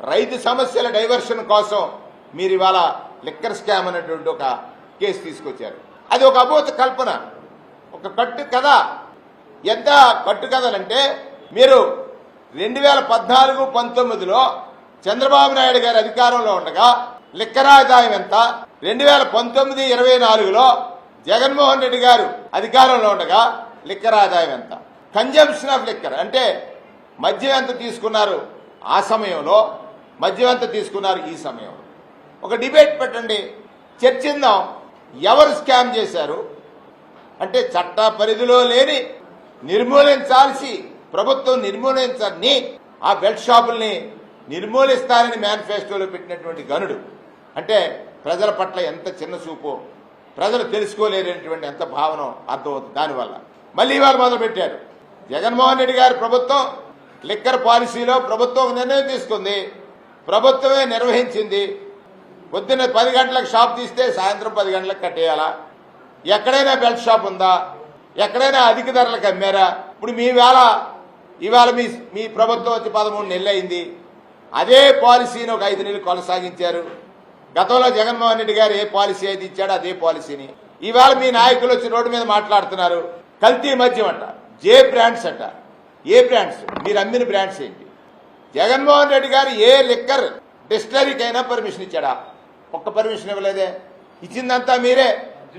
రైతు సమస్యల డైవర్షన్ కోసం మీరు ఇవాళ లిక్కర్ స్కామ్ అనేటువంటి ఒక కేసు తీసుకొచ్చారు. అది ఒక అబోధ కల్పన. ఒక కట్టు కథ. ఎంత కట్టు కథలంటే మీరు రెండు వేల పద్నాలుగు పంతొమ్మిదిలో చంద్రబాబు నాయుడు గారి అధికారంలో ఉండగా లిక్కర్ ఆదాయం ఎంత? రెండు వేల పంతొమ్మిది ఇరవై నాలుగులో జగన్మోహన్ రెడ్డి గారు అధికారంలో ఉండగా లిక్కర్ ఆదాయం ఎంత? కన్జంప్షన్ ఆఫ్ లిక్కర్ అంటే మద్యం ఎంత తీసుకున్నారు? ఆ సమయంలో మధ్యవంత తీసుకున్నారు ఈ సమయంలో. ఒక డిబేట్ పెట్టండి. చర్చిందాం ఎవరు స్కామ్ చేశారు? అంటే చట్ట పరిధిలో లేని నిర్మూలించాల్సి ప్రభుత్వం నిర్మూలించని ఆ బెల్ట్ షాపుల్ని నిర్మూలిస్తారని మేనిఫెస్టోలో పెట్టినటువంటి గనుడు. అంటే ప్రజల పట్ల ఎంత చిన్న చూపు ప్రజలు తెలుసుకోలేనటువంటి ఎంత భావన అర్థమవుతుంది దానివల్ల. మళ్ళీ వాళ్ళు మొదలు పెట్టారు జగన్మోహన్ రెడ్డి గారి ప్రభుత్వం లిక్కర్ పాలసీలో ప్రభుత్వం నిర్ణయం తీసుకుంది. ప్రభుత్వమే నిర్వహించింది. పొద్దున్న పది గంటలకు షాప్ తీస్తే సాయంత్రం పది గంటలకు కట్టేయాలా? ఎక్కడైనా బెల్ట్ షాప్ ఉందా? ఎక్కడైనా అధిక ధరలకు అమ్మారా? ఇప్పుడు మీ వేళ ఇవాళ మీ మీ ప్రభుత్వం వచ్చి పదమూడు నెలలు అయింది. అదే పాలసీని ఒక ఐదు నెలలు కొనసాగించారు. గతంలో జగన్మోహన్ రెడ్డి గారు ఏ పాలసీ అయితే ఇచ్చాడో అదే పాలసీని. ఇవాళ మీ నాయకులు వచ్చి రోడ్డు మీద మాట్లాడుతున్నారు. కల్తీ మద్యం అంట జే బ్రాండ్స్ అంట. ఏ బ్రాండ్స్? మీరు అమ్మిన బ్రాండ్స్ ఏంటి? జగన్మోహన్ రెడ్డి గారు ఏ లిక్కర్ డిస్టరీకైనా పర్మిషన్ ఇచ్చాడా? ఒక్క పర్మిషన్ ఇవ్వలేదే. ఇచ్చిందంతా మీరే.